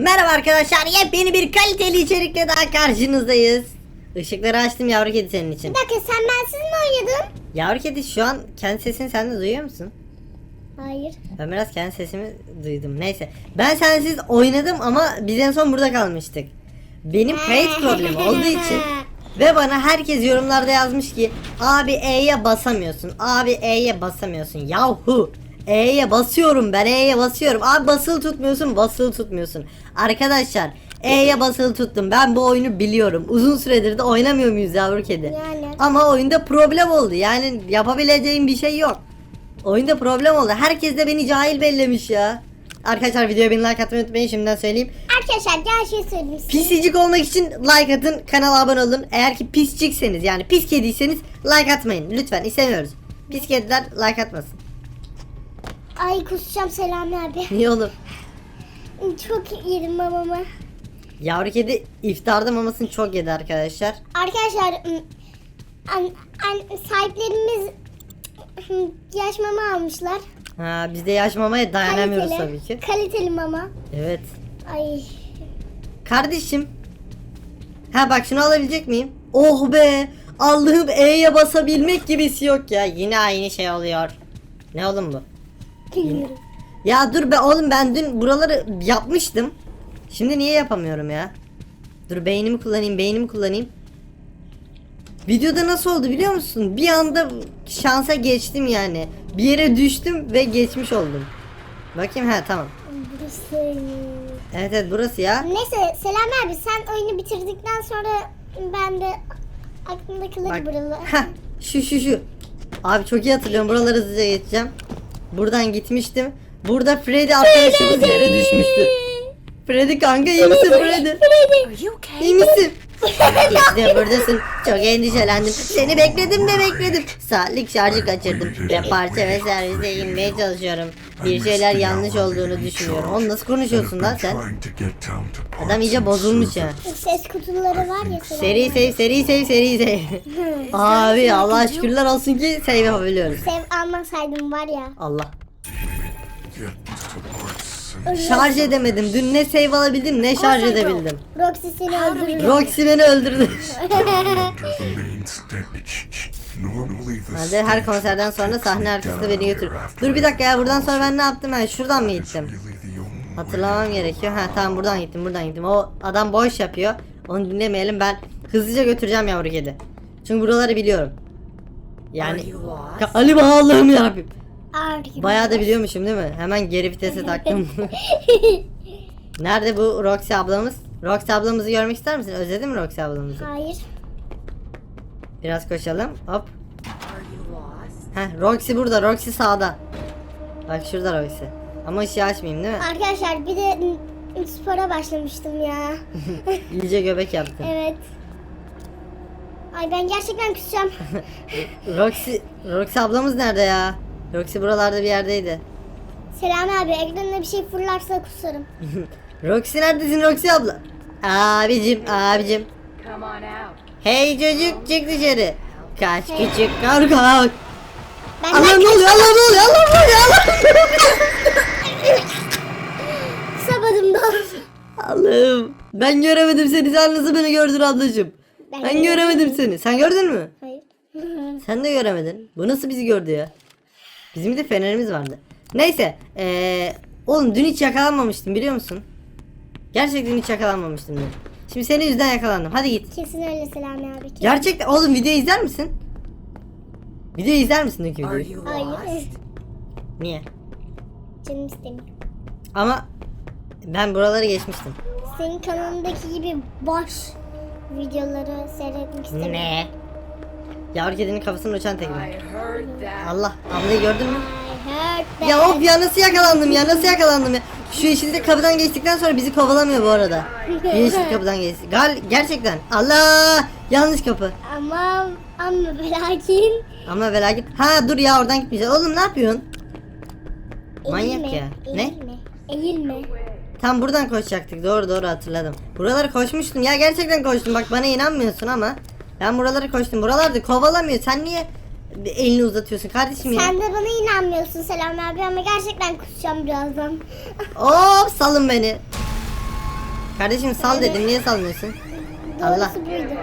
Merhaba arkadaşlar yepyeni bir kaliteli içerikle daha karşınızdayız. Işıkları açtım yavru kedi senin için. Bir dakika sen bensiz mi oynadın? Yavru kedi şu an kendi sesini sen de duyuyor musun? Hayır. Ben biraz kendi sesimi duydum. Neyse. Ben sensiz oynadım ama biz en son burada kalmıştık. Benim kayıt problemi olduğu için ve bana herkes yorumlarda yazmış ki abi E'ye basamıyorsun. Abi E'ye basamıyorsun. Yahu. E'ye basıyorum ben E'ye basıyorum. Abi basılı tutmuyorsun basılı tutmuyorsun. Arkadaşlar E'ye basılı tuttum. Ben bu oyunu biliyorum. Uzun süredir de oynamıyor muyuz yavru kedi? Yani. Ama oyunda problem oldu. Yani yapabileceğim bir şey yok. Oyunda problem oldu. Herkes de beni cahil bellemiş ya. Arkadaşlar videoya bin like atmayı unutmayın şimdiden söyleyeyim. Arkadaşlar gel şey söyleyeyim. Pisicik olmak için like atın, kanala abone olun. Eğer ki piscikseniz yani pis kediyseniz like atmayın. Lütfen istemiyoruz. Pis kediler like atmasın. Ay kusacağım Selami abi. Niye oğlum? Çok yedim mamamı. Yavru kedi iftarda mamasını çok yedi arkadaşlar. Arkadaşlar an, an, sahiplerimiz yaş mama almışlar. Ha biz de yaş mamaya dayanamıyoruz tabii ki. Kaliteli mama. Evet. Ay. Kardeşim. Ha bak şunu alabilecek miyim? Oh be. Allah'ım E'ye basabilmek gibisi yok ya. Yine aynı şey oluyor. Ne oğlum bu? Ya dur be oğlum ben dün buraları yapmıştım. Şimdi niye yapamıyorum ya? Dur beynimi kullanayım, beynimi kullanayım. Videoda nasıl oldu biliyor musun? Bir anda şansa geçtim yani. Bir yere düştüm ve geçmiş oldum. Bakayım ha tamam. Burası. Evet evet burası ya. Neyse Selami abi sen oyunu bitirdikten sonra ben de aklımdakileri Bak. buralı. Heh, şu şu şu. Abi çok iyi hatırlıyorum. Buraları hızlıca geçeceğim. Buradan gitmiştim. Burada Freddy arkadaşımız yere düşmüştü. Freddy kanka iyi misin Freddy? İyi misin? İşte buradasın. Çok endişelendim. Seni bekledim de bekledim. Saatlik şarjı kaçırdım. Ve parça ve servise inmeye çalışıyorum. Bir şeyler yanlış olduğunu düşünüyorum. Oğlum nasıl konuşuyorsun lan sen? Adam iyice bozulmuş ya. Ses kutuları var ya. Seri sev, seri sev, seri sev. Abi Allah şükürler olsun ki save yapabiliyoruz. Sev almasaydım var ya. Allah. Şarj edemedim. Dün ne save alabildim ne şarj edebildim. Roxy seni öldürür. Roxy beni öldürdü. Hadi her konserden sonra sahne arkasında beni götür. Dur bir dakika ya buradan sonra ben ne yaptım ben şuradan mı gittim? Hatırlamam gerekiyor. Ha tamam buradan gittim buradan gittim. O adam boş yapıyor. Onu dinlemeyelim ben hızlıca götüreceğim yavru kedi. Çünkü buraları biliyorum. Yani galiba Allah'ım yarabbim. Bayağı da biliyormuşum değil mi? Hemen geri vitese taktım. Nerede bu Roxy ablamız? Roxy ablamızı görmek ister misin? Özledin mi Roxy ablamızı? Hayır. Biraz koşalım. Hop. Heh, Roxy burada. Roxy sağda. Bak şurada Roxy. Ama ışığı açmayayım değil mi? Arkadaşlar bir de spora başlamıştım ya. İyice göbek yaptın. evet. Ay ben gerçekten kusacağım. Roxy, Roxy ablamız nerede ya? Roxy buralarda bir yerdeydi. Selami abi ekranına bir şey fırlarsa kusarım. Roxy neredesin Roxy abla? Abicim, abicim. Hey çocuk çık dışarı. Kaç küçük korkak. Ben Allah ne oluyor? Allah ne oluyor? Allah ne oluyor? Allah. kusamadım da. Allah'ım. Ben göremedim seni. Sen nasıl beni gördün ablacığım? Ben Ben göremedim seni. Sen gördün mü? Hayır. Sen de göremedin. Bu nasıl bizi gördü ya? Bizim de fenerimiz vardı. Neyse. Ee, oğlum dün hiç yakalanmamıştım biliyor musun? Gerçekten hiç yakalanmamıştım dün. Şimdi senin yüzünden yakalandım. Hadi git. Kesin öyle Selami abi. Kesin. Gerçekten oğlum videoyu izler misin? Videoyu izler misin dünkü videoyu? Hayır. Niye? Canım istemiyor. Ama ben buraları geçmiştim. Senin kanalındaki gibi boş videoları seyretmek istemiyorum. Ne? Yavru kedinin kafasını uçan tekme. Allah ablayı gördün mü? Ya of ya nasıl yakalandım ya nasıl yakalandım ya. Şu yeşilde kapıdan geçtikten sonra bizi kovalamıyor bu arada. Yeşil kapıdan geçti. Gal gerçekten. Allah yanlış kapı. Ama ama lakin Ama velakin. Ha dur ya oradan gitmeyeceğiz. Oğlum ne yapıyorsun? Manyak Eğilme, ya. Ne? Eğilme. Eğilme. Tam buradan koşacaktık. Doğru doğru hatırladım. Buraları koşmuştum. Ya gerçekten koştum. Bak bana inanmıyorsun ama. Ben buraları koştum. Buralarda kovalamıyor. Sen niye elini uzatıyorsun kardeşim ya? Sen de bana inanmıyorsun Selami abi ama gerçekten kusacağım birazdan. Hop salın beni. Kardeşim sal dedim niye salmıyorsun? Allah Doğrusu buydu.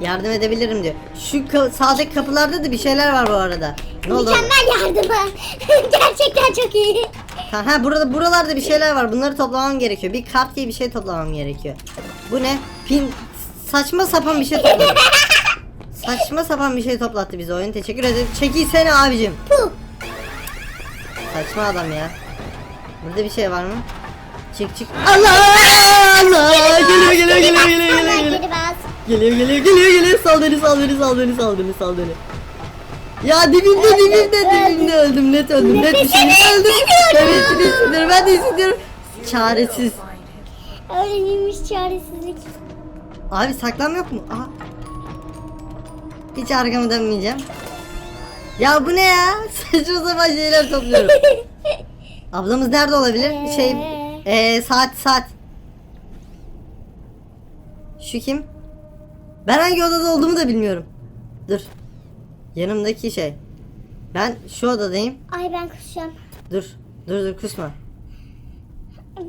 yardım edebilirim diyor. Şu ka- sağdaki kapılarda da bir şeyler var bu arada. Ne oldu? Mükemmel yardımı. Gerçekten çok iyi. Ha, ha burada buralarda bir şeyler var. Bunları toplamam gerekiyor. Bir kart gibi bir şey toplamam gerekiyor. Bu ne? Pin saçma sapan bir şey topladı. saçma sapan bir şey toplattı bize oyun. Teşekkür ederim. Çekilsene abicim. Puh. Saçma adam ya. Burada bir şey var mı? Çık çık. Allah Allah geliyor geliyor geliyor geliyor geliyor geliyor. Geliyor geliyor geliyor geliyor sal beni sal beni sal beni sal beni sal beni. Ya dibimde dibimde dibimde öldüm net öldüm net bir şey öldüm. Evet hissediyorum ben de hissediyorum. Çaresiz. Öğrenilmiş çaresizlik. Abi saklam yok mu? Aha. Hiç arkamı dönmeyeceğim. Ya bu ne ya? Saçma sapan şeyler topluyorum. Ablamız nerede olabilir? Şey, eee saat saat. Şu kim? Ben hangi odada olduğumu da bilmiyorum. Dur. Yanımdaki şey. Ben şu odadayım. Ay ben kusacağım. Dur. Dur dur kusma.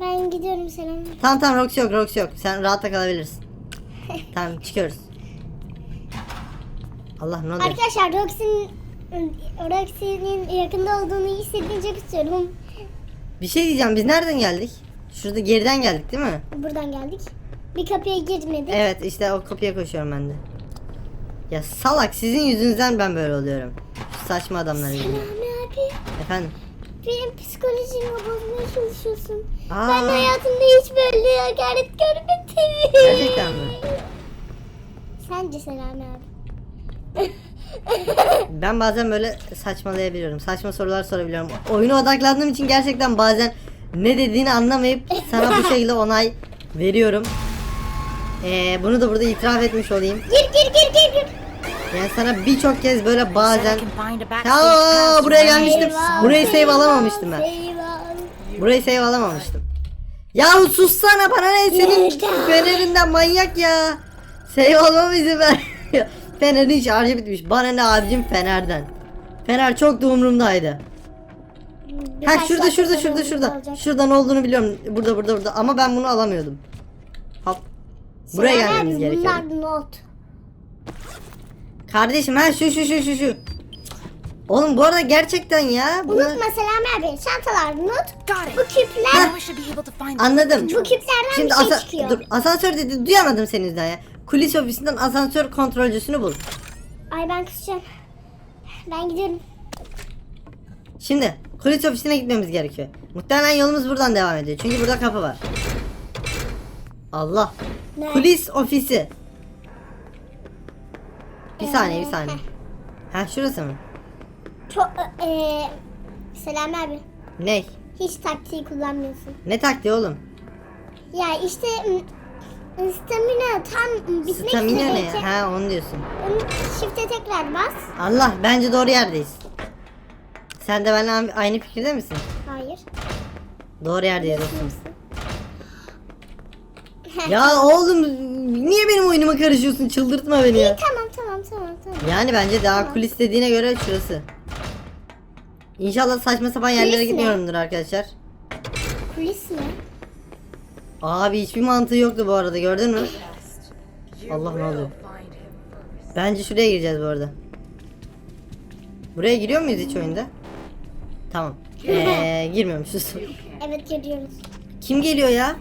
Ben gidiyorum selam. Tamam tamam Rox yok Rox yok. Sen rahatta kalabilirsin. tamam çıkıyoruz. Allah ne oluyor? Arkadaşlar Roxy'nin Roxy'nin yakında olduğunu hissedince çok istiyorum. Bir şey diyeceğim biz nereden geldik? Şurada geriden geldik değil mi? Buradan geldik. Bir kapıya girmedik. Evet işte o kapıya koşuyorum ben de. Ya salak sizin yüzünüzden ben böyle oluyorum. Şu saçma adamlar yüzünden. Selami abi. Efendim? Benim psikolojimi bozmaya çalışıyorsun. Aa. Ben hayatımda hiç böyle hakaret görmedim. Gerçekten mi? Sence Selami abi? Ben bazen böyle saçmalayabiliyorum. Saçma sorular sorabiliyorum. Oyuna odaklandığım için gerçekten bazen ne dediğini anlamayıp sana bu şekilde onay veriyorum. Ee, bunu da burada itiraf etmiş olayım. Gir gir gir gir gir. Yani sana birçok kez böyle bazen Aa, buraya gelmiştim. Burayı save alamamıştım ben. Burayı save alamamıştım. Yahu sussana bana ne senin fenerinden manyak ya. Save almam izin ver. Fenerin şarjı bitmiş. Bana ne abicim fenerden. Fener çok da umurumdaydı. Ha şurada şurada şurada şurada. Şurada ne olduğunu biliyorum. Burada burada burada ama ben bunu alamıyordum. Hop. Buraya gelmemiz gerekiyor. Bunlar not. Kardeşim ha şu şu şu şu şu. Oğlum bu arada gerçekten ya. bunlar- Unutma Selami abi. Çantalar it. Bu küpler. The Anladım. Bu küplerden Şimdi bir şey asa- çıkıyor. dur asansör dedi duyamadım senin yüzünden ya. Kulis ofisinden asansör kontrolcüsünü bul. Ay ben kusacağım. Ben gidiyorum. Şimdi kulis ofisine gitmemiz gerekiyor. Muhtemelen yolumuz buradan devam ediyor. Çünkü burada kapı var. Allah. Ne? Kulis ofisi. Bir saniye bir saniye. Ha şurası mı? Çok eee Selami abi. Ne? Hiç taktiği kullanmıyorsun. Ne taktiği oğlum? Ya işte m, stamina tam bitmek Stamina ne? üzereyken Ha onu diyorsun. shift'e tekrar bas. Allah bence doğru yerdeyiz. Sen de benimle aynı fikirde misin? Hayır. Doğru yerdeyiz dostum. Ya oğlum niye benim oyunuma karışıyorsun? Çıldırtma beni ya. Tamam tamam tamam tamam. Yani bence daha kulis dediğine göre şurası. İnşallah saçma sapan yerlere mi? gitmiyorumdur arkadaşlar. Kulis mi? Abi hiçbir mantığı yoktu bu arada gördün mü? Allah ne oluyor? Bence şuraya gireceğiz bu arada. Buraya giriyor muyuz hiç oyunda? Tamam. Ee, girmiyormuşuz. Evet görüyoruz. Kim geliyor ya?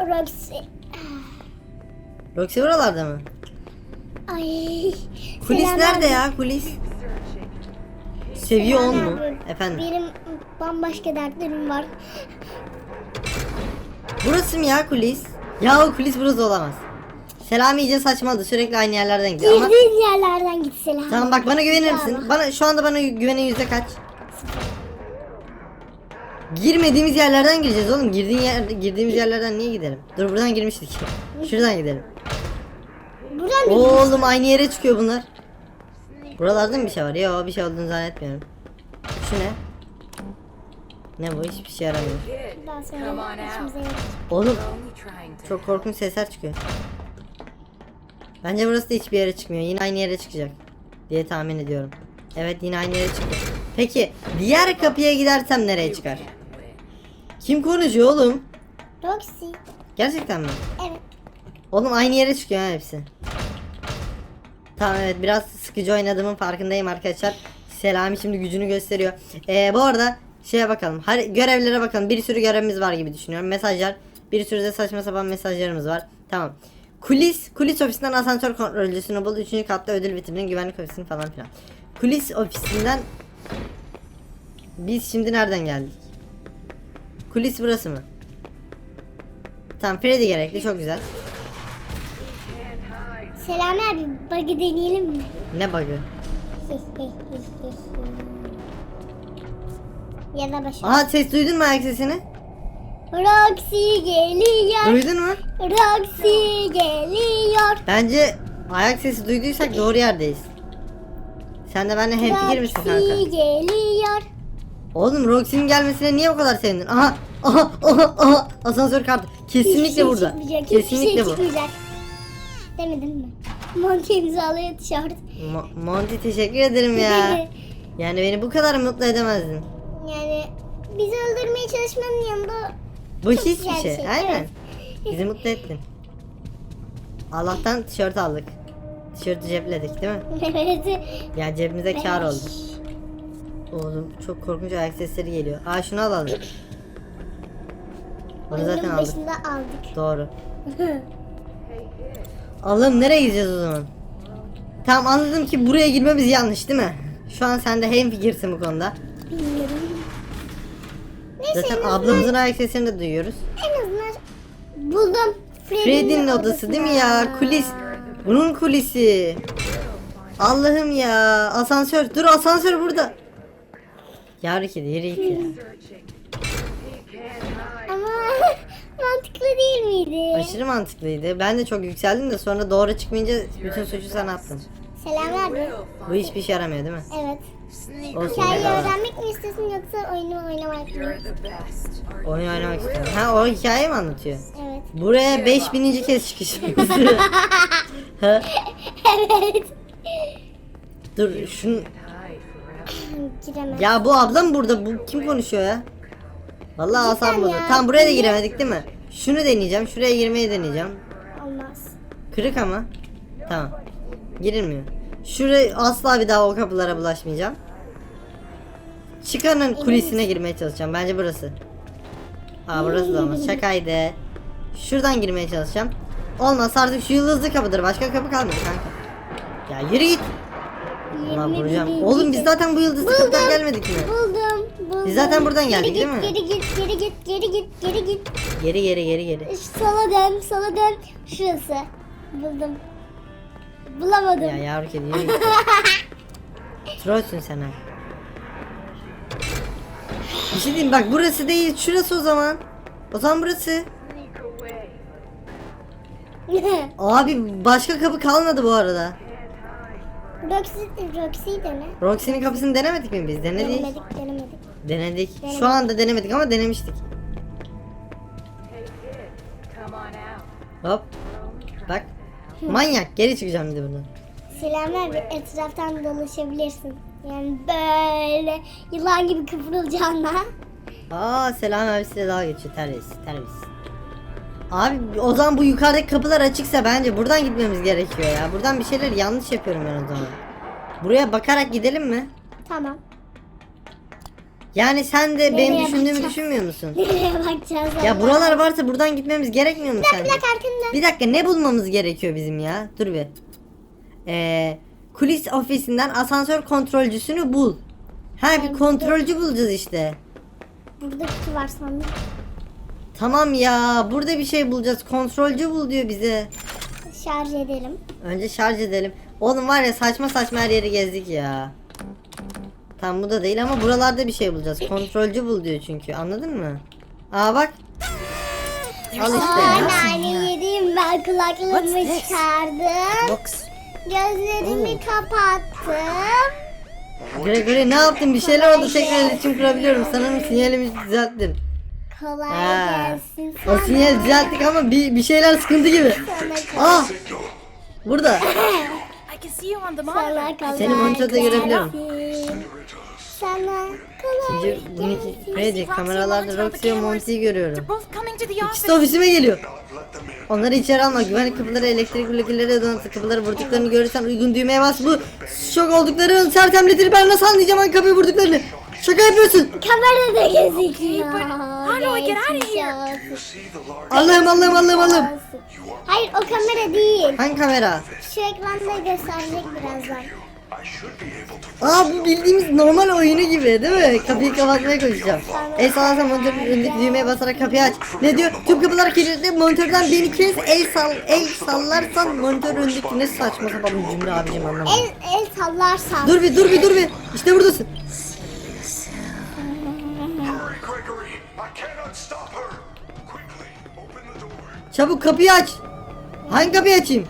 Roxy. Roxy buralarda mı? Ay. Kulis Selami nerede abi. ya? Kulis. Seviye 10 Selami mu? abi, Efendim. Benim bambaşka dertlerim var. Burası mı ya kulis? Ya o kulis burası olamaz. Selami iyice saçmaladı. Sürekli aynı yerlerden gidiyor ama... Girdiğin yerlerden git Selami. Tamam bak bana güvenir misin? Bana şu anda bana güvenin yüzde kaç? Girmediğimiz yerlerden gireceğiz oğlum. Girdiğin yer, girdiğimiz yerlerden niye gidelim? Dur buradan girmiştik. Şuradan gidelim. Buradan da Oğlum aynı yere çıkıyor bunlar. Buralarda mı bir şey var? Yok bir şey olduğunu zannetmiyorum. Şu ne? Ne bu? Hiçbir şey yaramıyor. Daha sonra. Oğlum çok korkunç sesler çıkıyor. Bence burası da hiçbir yere çıkmıyor. Yine aynı yere çıkacak. Diye tahmin ediyorum. Evet yine aynı yere çıktı. Peki diğer kapıya gidersem nereye çıkar? Kim konuşuyor oğlum? Roxy. Gerçekten mi? Evet. Oğlum aynı yere çıkıyor ha hepsi. Tamam evet biraz sıkıcı oynadığımın farkındayım arkadaşlar. Selami şimdi gücünü gösteriyor. Ee, bu arada şeye bakalım. Har- görevlere bakalım. Bir sürü görevimiz var gibi düşünüyorum. Mesajlar. Bir sürü de saçma sapan mesajlarımız var. Tamam. Kulis, kulis ofisinden asansör kontrolcüsünü bul. Üçüncü katta ödül vitrinin güvenlik ofisini falan filan. Kulis ofisinden biz şimdi nereden geldik? Kulis burası mı? Tamam Freddy gerekli çok güzel. Selami abi bug'ı deneyelim mi? Ne bug'ı? ya da başa. Aha ses duydun mu ayak sesini? Roxy geliyor. Duydun mu? Roxy geliyor. Bence ayak sesi duyduysak doğru yerdeyiz. Sen de benimle hemfikir misin Roxy kanka? geliyor. Oğlum Roxy'nin gelmesine niye bu kadar sevindin? Aha aha aha aha asansör kartı. Kesinlikle şey burada. çıkmayacak, hiçbir Kesinlikle şey bu. çıkmayacak. Demedin mi? Monty imzalıyor tişört. Mo- Monty teşekkür ederim ya. Yani beni bu kadar mutlu edemezdin. yani bizi öldürmeye çalışmanın yanında Bu Çok hiçbir şey. şey, Aynen. evet. Bizi mutlu ettin. Allah'tan tişört aldık. Tişörtü cepledik değil mi? evet. Ya cebimize kar oldu. Oğlum çok korkunç ayak sesleri geliyor. Aa şunu alalım. Zaten Oyunun aldık. başında aldık. Doğru. Allah'ım nereye gideceğiz o zaman? Tamam anladım ki buraya girmemiz yanlış değil mi? Şu an sen de hemfikirsin bu konuda. Bilmiyorum. Neyse Zaten en azından, ablamızın ayak sesini de duyuyoruz. en azından buldum. Freddy'nin odası değil mi ya? Kulis. Bunun kulisi. Allah'ım ya. Asansör. Dur asansör burada. Yavru kedi yürü git ya. Ama mantıklı değil miydi? Aşırı mantıklıydı. Ben de çok yükseldim de sonra doğru çıkmayınca bütün suçu sana attım. Selam abi. Bu hiçbir işe yaramıyor değil mi? Evet. Olsun. Hikayeyi bedava. öğrenmek mi istiyorsun yoksa oyunu oynamak mı? Oyun oynamak istiyorum. Ha o hikaye mi anlatıyor? Evet. Buraya 5000. kez çıkışımız. ha? evet. Dur şun Giremez. ya bu ablam burada bu kim konuşuyor ya? Vallahi asam bozuldu. Tam buraya da giremedik değil mi? Şunu deneyeceğim. Şuraya girmeyi deneyeceğim. Olmaz. Kırık ama. Tamam. Girilmiyor. Şuraya asla bir daha o kapılara bulaşmayacağım. Çıkanın kulisine girmeye çalışacağım. Bence burası. Aa burası da olmaz. Şakaydı. Şuradan girmeye çalışacağım. Olmaz artık şu yıldızlı kapıdır. Başka kapı kalmadı kanka. Ya yürü git. Ulan Yirmi vuracağım. birinci Oğlum biz zaten bu yıldızlı Buldum. kapıdan gelmedik mi? Buldum. buldum. Biz zaten buradan geldik, geri değil git, mi? Geri git, geri git, geri git, geri git. Geri geri geri geri. Sola dön, sola dön. Şurası. Buldum. Bulamadım. Ya yavru kedi yürü git. Trollsün sen ha. Bir şey diyeyim bak burası değil şurası o zaman. O zaman burası. Abi başka kapı kalmadı bu arada. Roxy, Roxy dene. Roxy'nin kapısını denemedik mi biz? Denedik. Denemedik, denemedik. Denedik. Şu anda denemedik ama denemiştik. Hop. Bak. Manyak geri çıkacağım bir de buradan. Selamlar bir etraftan dolaşabilirsin. Yani böyle yılan gibi kıvrılacağına. Aa selam abi size daha geçiyor terbiyesiz terbiyesiz. Abi o zaman bu yukarıdaki kapılar açıksa bence buradan gitmemiz gerekiyor ya. Buradan bir şeyler yanlış yapıyorum ben o zaman. Buraya bakarak gidelim mi? Tamam. Yani sen de benim Nereye düşündüğümü bakacağız? düşünmüyor musun? Nereye bakacağız? Ya buralar varsa buradan gitmemiz gerekmiyor mu Bir sence? dakika arkandan. Bir dakika ne bulmamız gerekiyor bizim ya? Dur bir. Ee, kulis ofisinden asansör kontrolcüsünü bul. Ha bir kontrolcü bulacağız işte. Burada kutu var sandım. Tamam ya burada bir şey bulacağız. Kontrolcü bul diyor bize. Şarj edelim. Önce şarj edelim. Oğlum var ya saçma saçma her yeri gezdik ya. Tam bu da değil ama buralarda bir şey bulacağız. Kontrolcü bul diyor çünkü. Anladın mı? Aa bak. Al işte nane yedim ben kulaklığımı çıkardım. Box. Gözlerimi kapattım. Gregory ne yaptın? Bir şeyler oldu. Tekrar iletişim kurabiliyorum. Sanırım sinyalimi düzelttim. Kolay Ha. gelsin O sinyali düzelttik ama bir, bir şeyler sıkıntı gibi. sana. Ah! Burada. I can see you on the monitor. Sana kolay Seni monitörde görebiliyorum. gelsin. sana. Kolay İkinci, bunun iki, gelsin. Freddy kameralarda Roxy ve Monty'yi görüyorum. Both coming to the İkisi de ofisime geliyor. Onları içeri alma. Güvenlik kapıları, elektrik blokörleri donatı kapıları vurduklarını görürsen uygun düğmeye bas. Bu şok oldukları sertemledir. Ben nasıl anlayacağım hangi kapıyı vurduklarını? Şaka yapıyorsun. Kamerada gözüküyor. how do I get out of here? Allah'ım Allah'ım Allah'ım Allah'ım. Hayır o kamera değil. Hangi kamera? Şu ekranda gösterecek birazdan. Aa bu bildiğimiz normal oyunu gibi değil mi? Kapıyı kapatmaya koşacağım. El sallarsan monitörün önündeki düğmeye basarak kapıyı aç. Ne diyor? Tüm kapılar kilitli. Monitörden beni kes. El sal, el sallarsan monitör önündeki ne saçma sapan bir cümle abicim anlamadım. El, el sallarsan. Dur bir dur bir dur bir. İşte buradasın. Çabuk kapıyı aç. Hangi kapıyı açayım?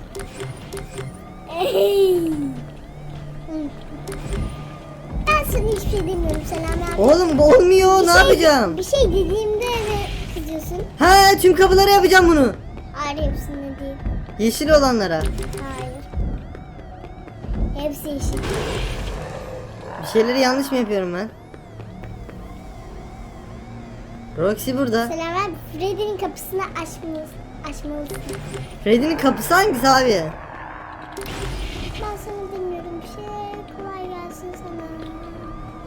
Ben sana hiçbir şey demiyorum Selam abi. Oğlum bu olmuyor. Bir Ne şey- yapacağım? Bir şey dediğimde mi kızıyorsun? Ha tüm kapılara yapacağım bunu. Hayır hepsinde değil. Yeşil olanlara. Hayır. Hepsi yeşil. Bir şeyleri yanlış mı yapıyorum ben? Roxy burada. Selam abi Freddy'nin kapısını açmalısın. Açmalısın. Freddy'nin kapısı hangisi abi? Ben sana demiyorum bir şey. Kolay gelsin sana.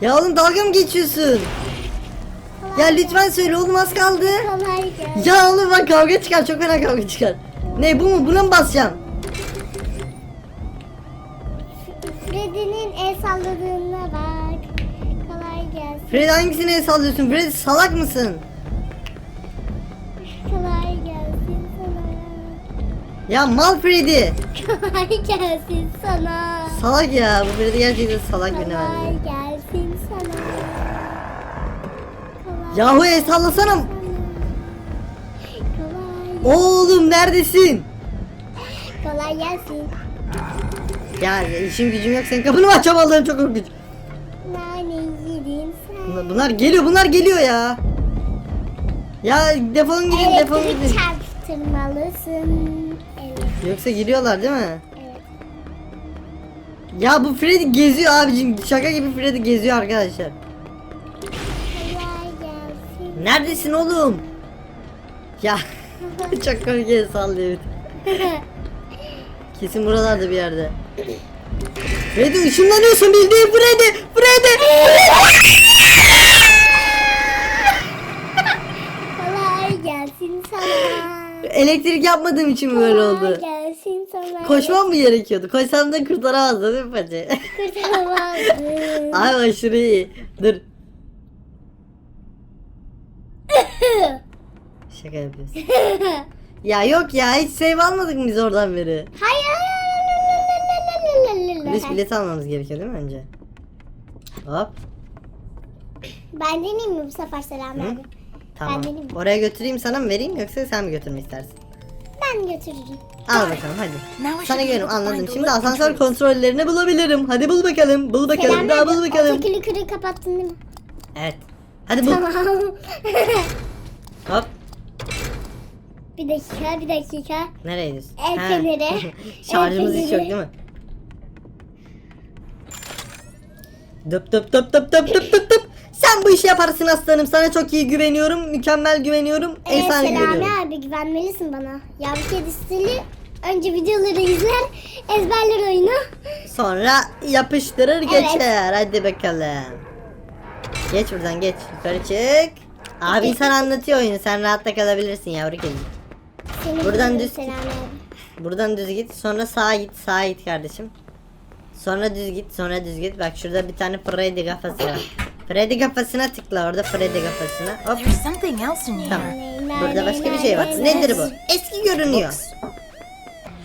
Ya oğlum dalga mı geçiyorsun? Ya lütfen söyle oğlum az kaldı. Kolay gelsin. Ya oğlum bak kavga çıkar çok fena kavga çıkar. Ne bu mu? Buna mı basacağım? Freddy'nin el salladığına bak. Kolay gelsin. Freddy hangisine el sallıyorsun? Freddy salak mısın? Ya mal Freddy. Kolay gelsin sana. Salak ya. Bu Freddy gerçekten salak Kolay gelsin sana. Kolay Yahu el sallasana. Kolay, Oğlum neredesin? kolay gelsin. Ya işim gücüm yok senin kapını mı açacağım Allah'ım çok korkunç. Nane yedin sen. Bunlar, bunlar geliyor bunlar geliyor ya. Ya defolun gidin defolun Elektrik gidin. çarptırmalısın. Yoksa giriyorlar değil mi? evet. Ya bu Freddy geziyor abicim. Şaka gibi Freddy geziyor arkadaşlar. Neredesin oğlum? Ya çok komik el sallıyor. Kesin buralarda bir yerde. Freddy ışınlanıyorsun bildiğin Freddy. Freddy. Kolay gelsin sana. Elektrik yapmadığım için böyle oldu? gelsin sana. Koşmam mı gerekiyordu? Koşsam da kurtaramazdım değil mi Pati? Kurtaramazdın. Ay aşırı iyi. Dur. Şaka yapıyorsun. ya yok ya hiç save almadık mı biz oradan beri? Hayır. Biz bilet almamız gerekiyor değil mi önce? Hop. Ben deneyeyim mi bu sefer Selam Hı? abi? Tamam. Ben. Oraya götüreyim sana mı vereyim yoksa sen mi götürmek istersin? Ben götürürüm. Al bakalım hadi. I Sana be geliyorum anladım. Şimdi asansör kontrollerini bulabilirim. Hadi bul bakalım. Bul bakalım. Selam Daha bul bakalım. Öteki lükürü kapattın değil mi? Evet. Hadi bul. Tamam. Hop. bir dakika, bir dakika. Nereye gidiyorsun? El Ha. feneri. Şarjımız El hiç yok feneri. değil mi? Dıp dıp dıp dıp dıp dıp dıp dıp. Sen bu işi yaparsın aslanım. Sana çok iyi güveniyorum. Mükemmel güveniyorum. Ee, Efsane Selami güveniyorum. abi güvenmelisin bana. Yavru kedi stili önce videoları izler, ezberler oyunu. Sonra yapıştırır Evet. geçer. Hadi bakalım. Geç buradan geç. Yukarı çık. Abi sana anlatıyor oyunu. Sen rahatta kalabilirsin yavru kedi. Seni Buradan biliyorum düz Selami abi. Buradan düz git. Sonra sağa git. Sağa git kardeşim. Sonra düz git. Sonra düz git. Bak şurada bir tane Freddy kafası var. Freddy kafasına tıkla orada Freddy kafasına. Hop. There's something else in here. Tamam. Burada başka bir şey var. Nedir bu? Eski görünüyor.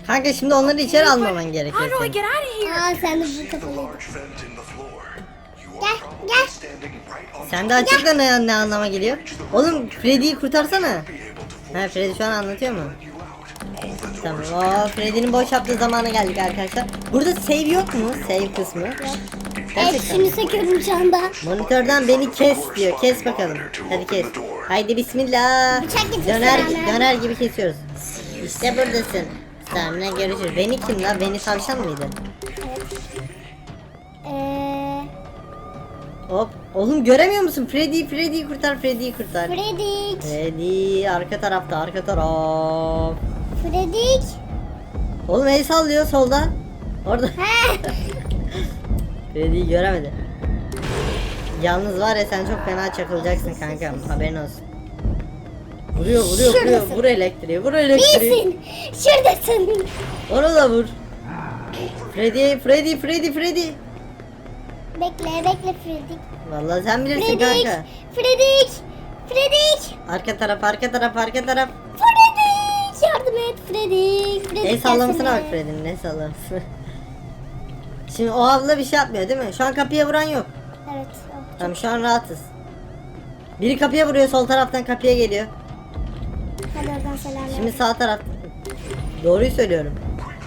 Kanka şimdi onları içeri almaman gerekiyor. How do I senin. get out of here? Aa sen de bu. You Gel, gel. Sen de açıkla ne, ne anlama geliyor? Oğlum Freddy'yi kurtarsana. Ha Freddy şu an anlatıyor mu? Tamam. Oo, Freddy'nin boş yaptığı zamana geldik arkadaşlar. Burada save yok mu? Save kısmı. Evet şunu söküyorum şu anda. Monitörden beni kes diyor. Kes bakalım. Hadi kes. Haydi bismillah. Bıçak Döner, Selami. döner gibi kesiyoruz. İşte buradasın. Sonra görüşürüz. Beni kim la? Beni tavşan mıydı? Ee, Hop. Oğlum göremiyor musun? Freddy, Freddy'yi kurtar, Freddy'yi kurtar. Fredik. Freddy arka tarafta, arka taraf. Fredik. Oğlum el sallıyor solda. Orada. Freddy'yi göremedi. Yalnız var ya sen çok fena çakılacaksın kankam. Haberin olsun. Vuruyor, vuruyor, vuruyor. Şuradasın. Vur elektriği, vur elektriği. Değilsin. Şuradasın. Onu da vur. Freddy, Freddy, Freddy, Freddy. Bekle bekle Fredik. Vallahi sen bilirsin Fredik. kanka. Fredik. Fredik. Arka taraf, arka taraf, arka taraf. Fredik. Yardım et Fredik. Fredik El sallamasına bak Freddy'nin, el sallaması. Şimdi o abla bir şey yapmıyor değil mi? Şu an kapıya vuran yok. Evet. o. Tamam şu an rahatız. Biri kapıya vuruyor, sol taraftan kapıya geliyor. Hadi oradan selamlar. Şimdi sağ taraf. Doğruyu söylüyorum.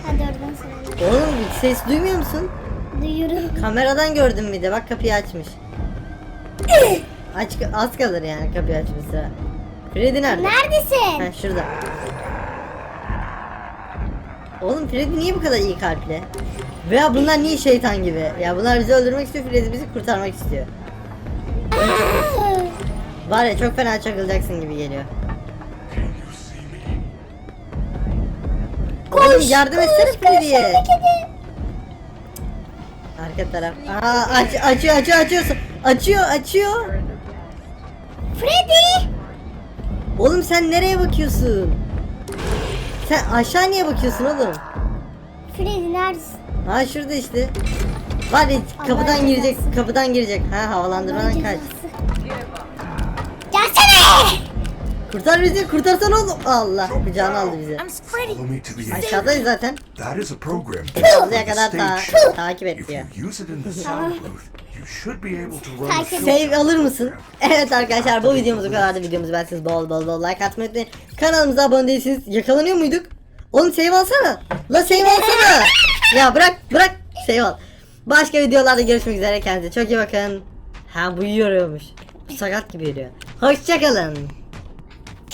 Hadi oradan selamlar. Oğlum ses duymuyor musun? Duyuyorum. Kameradan gördüm bir de bak kapıyı açmış. Aç az kalır yani kapıyı açması. Freddy nerede? Neredesin? Ha şurada. Oğlum Freddy niye bu kadar iyi kalpli? Veya bunlar niye şeytan gibi? Ya bunlar bizi öldürmek istiyor, Freddy bizi kurtarmak istiyor. Var ya çok fena çakılacaksın gibi geliyor. Oğlum yardım etsene Freddy'ye. Arka taraf. Aa aç, açıyor açıyor açıyorsun. Açıyor açıyor. Freddy. Oğlum sen nereye bakıyorsun? Sen aşağı niye bakıyorsun oğlum? Freddy neredesin? Ha şurada işte. Var kapıdan girecek, kapıdan girecek. Ha havalandırmadan kaç. Gelsene. Kurtar bizi, kurtarsana oğlum. Allah, kucağına aldı bizi. Aşağıdayız zaten. That is a program. Oraya kadar ta takip et diyor. Save alır mısın? Evet arkadaşlar bu videomuz bu kadardı. Videomuzu beğendiyseniz bol bol bol like atmayı unutmayın. Kanalımıza abone değilsiniz. Yakalanıyor muyduk? Oğlum save alsana. La save alsana. Ya bırak bırak save al. Başka videolarda görüşmek üzere. Kendinize çok iyi bakın. Ha bu yiyormuş. Sakat gibi yürüyor. Hoşçakalın.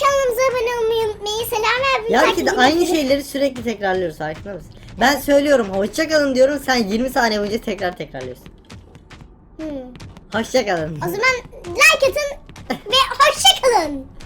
Kanalımıza abone olmayı unutmayın. Selam ver. Ya ki de aynı şeyleri sürekli tekrarlıyoruz farkında mısın? Ben söylüyorum hoşçakalın diyorum sen 20 saniye boyunca tekrar tekrarlıyorsun. Hmm. Hoşçakalın. O zaman like atın ve hoşça kalın.